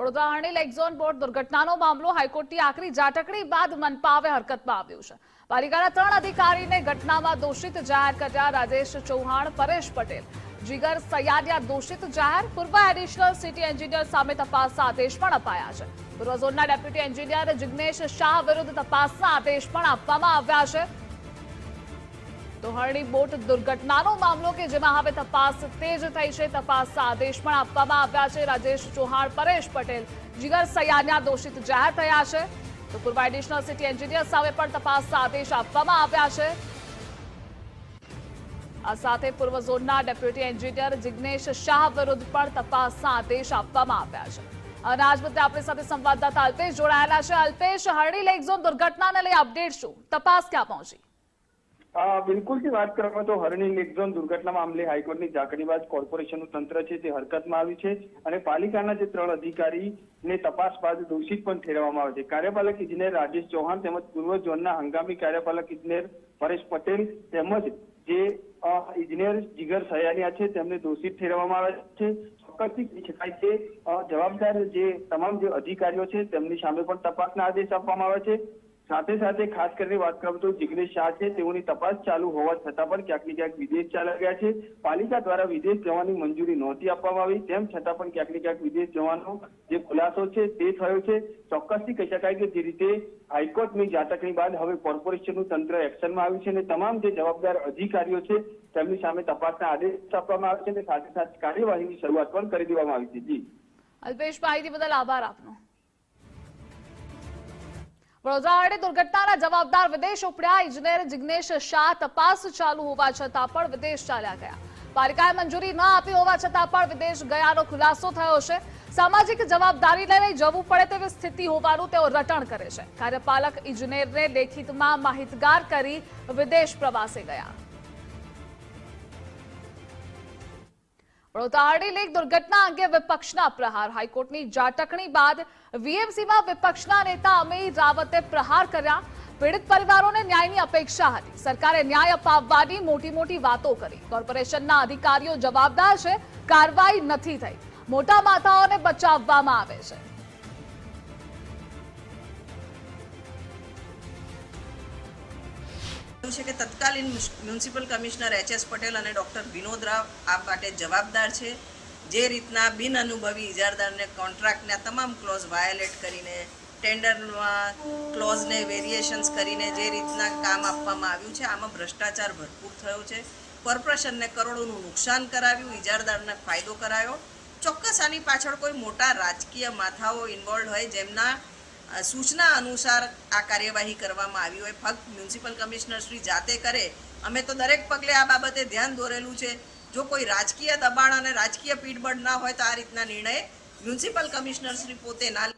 વડોદરા અણિલ એક્ઝોન બોર્ડ દુર્ઘટનાનો મામલો હાઈકોર્ટની આખરી ઝાટકડી બાદ મનપાવે હરકતમાં આવ્યું છે. પાલિકાના ત્રણ અધિકારીને ઘટનામાં દોષિત જાહેર કર્યા રાજેશ ચૌહાણ, પરેશ પટેલ. જીગર સયાદિયા દોષિત જાહેર, પૂર્વ એડિશનલ સિટી એન્જિનિયર સામે તપાસના આદેશ પણ અપાયા છે. પૂર્વ ઝોનના ડેપ્યુટી એન્જિનિયર જિગ્નેશ શાહ વિરુદ્ધ તપાસના આદેશ પણ આપવામાં આવ્યા છે. તો હરણી બોટ દુર્ઘટનાનો મામલો કે જેમાં હવે તપાસ તેજ થઈ છે. તપાસના આદેશ પણ આપવામાં આવ્યા છે. રાજેશ ચૌહાણ, પરેશ પટેલ, જીગર સયાન્યા દોષિત જાહેર થયા છે. તો પૂર્વ એડિશનલ સિટી એન્જિનિયર સામે પણ તપાસના આદેશ આપવામાં આવ્યા છે. આ સાથે પૂર્વ ઝોનના ડેપ્યુટી એન્જિનિયર જિગ્નેશ શાહ વિરુદ્ધ પણ તપાસના આદેશ આપવામાં આવ્યા છે. અને આજ મુદ્દે આપણી સાથે સંવાદદાતા અલ્પેશ જોડાયેલા છે. અલ્પેશ, હરણી લેક ઝોન દુર્ઘટનાને લઈ અપડેટ શું? તપાસ ક્યાં પહોંચી? બિલકુલથી વાત કરવામાં તો હરણી લેક ઝોન દુર્ઘટના મામલે હાઈકોર્ટની ઝાકડી કોર્પોરેશનનું તંત્ર છે તે હરકતમાં આવ્યું છે અને પાલિકાના જે ત્રણ અધિકારીને તપાસ બાદ દોષિત પણ ઠેરવવામાં આવે છે. કાર્યપાલક ઇજનેર રાજેશ ચૌહાણ તેમજ પૂર્વ ઝોનના હંગામી કાર્યપાલક ઇજનેર પરેશ પટેલ તેમજ જે ઇજનેર જીગર સયાનિયા છે તેમને દોષિત ઠેરવવામાં આવે છે. ચોક્કસથી કહી શકાય કે જવાબદાર જે તમામ જે અધિકારીઓ છે તેમની સામે પણ તપાસના આદેશ આપવામાં આવે છે. સાથે સાથે ખાસ કરીને વાત કરું તો જિગ્નેશ શાહ છે, તેઓની તપાસ ચાલુ હોવા છતાં પણ ક્યાંક ને ક્યાંક વિદેશ ચાલ્યા ગયા છે. પાલિકા દ્વારા વિદેશ જવાની મંજૂરી નહોતી આપવામાં આવી, તેમ છતાં પણ ક્યાંક ને ક્યાંક વિદેશ જવાનો જે ખુલાસો છે તે થયો છે. ચોક્કસથી કહી શકાય કે જે રીતે હાઈકોર્ટની જાતકની બાદ હવે કોર્પોરેશનનું તંત્ર એક્શનમાં આવ્યું છે અને તમામ જે જવાબદાર અધિકારીઓ છે, તેમની સામે તપાસના આદેશ આપવામાં આવે છે અને સાથે સાથે કાર્યવાહીની શરૂઆત પણ કરી દેવામાં આવી છે. જી. અલ્પેશ માહિતી બદલ આભાર આપનો. વડોદરા દુર્ઘટનાના જવાબદાર વિદેશ ઉપડ્યા ઇજનેર જિગ્નેશ શાહ તપાસ ચાલુ હોવા છતાં પણ વિદેશ ચાલ્યા ગયા. પાલિકાએ મંજૂરી ન આપી હોવા છતાં પણ વિદેશ ગયાનો ખુલાસો થયો છે. સામાજિક જવાબદારી લઈને જવું પડે તેવી સ્થિતિ હોવાનું તેઓ રટણ કરે છે. કાર્યપાલક ઇજનેરને લેખિતમાં માહિતગાર કરી વિદેશ પ્રવાસે ગયા. વડોદરા લેક દુર્ઘટના અંગે વિપક્ષના પ્રહાર. હાઈકોર્ટની જાટકણી બાદ વીએમસીમાં વિપક્ષના નેતા અમીર રાવતે પ્રહાર કર્યા. પીડિત પરિવારોને ન્યાયની અપેક્ષા હતી. સરકારે ન્યાય અપાવવાની મોટી મોટી વાતો કરી. કોર્પોરેશનના અધિકારીઓ જવાબદાર છે. કાર્યવાહી નથી થઈ. મોટા માથાઓને બચાવવામાં આવે છે. એવું છે કે તત્કાલીન municipal commissioner H S Patel અને ડૉક્ટર વિનોદ રાવ આ માટે જવાબદાર છે. જે રીતના બિન અનુભવી ઇજારદારને કોન્ટ્રાક્ટના તમામ ક્લોઝ વાયોલેટ કરીને, ટેન્ડરમાં ક્લોઝને વેરિએશન્સ કરીને જે રીતના કામ આપવામાં આવ્યું છે, આમાં ભ્રષ્ટાચાર ભરપૂર થયો છે. કોર્પોરેશનને કરોડોનું નુકસાન કરાવ્યું, ઇજારદારને ફાયદો કરાયો. ચોક્કસ આની પાછળ કોઈ મોટા રાજકીય માથાઓ ઇન્વોલ્વ હોય, જેમના સૂચના અનુસાર આ કાર્યવાહી કરવામાં આવી હોય ફક્ત મ્યુનિસિપલ કમિશનર શ્રી જાતે કરે અમે તો દરેક પગલે આ બાબતે ધ્યાન દોરેલું છે જો કોઈ રાજકીય દબાણ અને રાજકીય પીઠબળ ના હોય તો આ રીતના નિર્ણય મ્યુનિસિપલ કમિશનર શ્રી પોતે ના.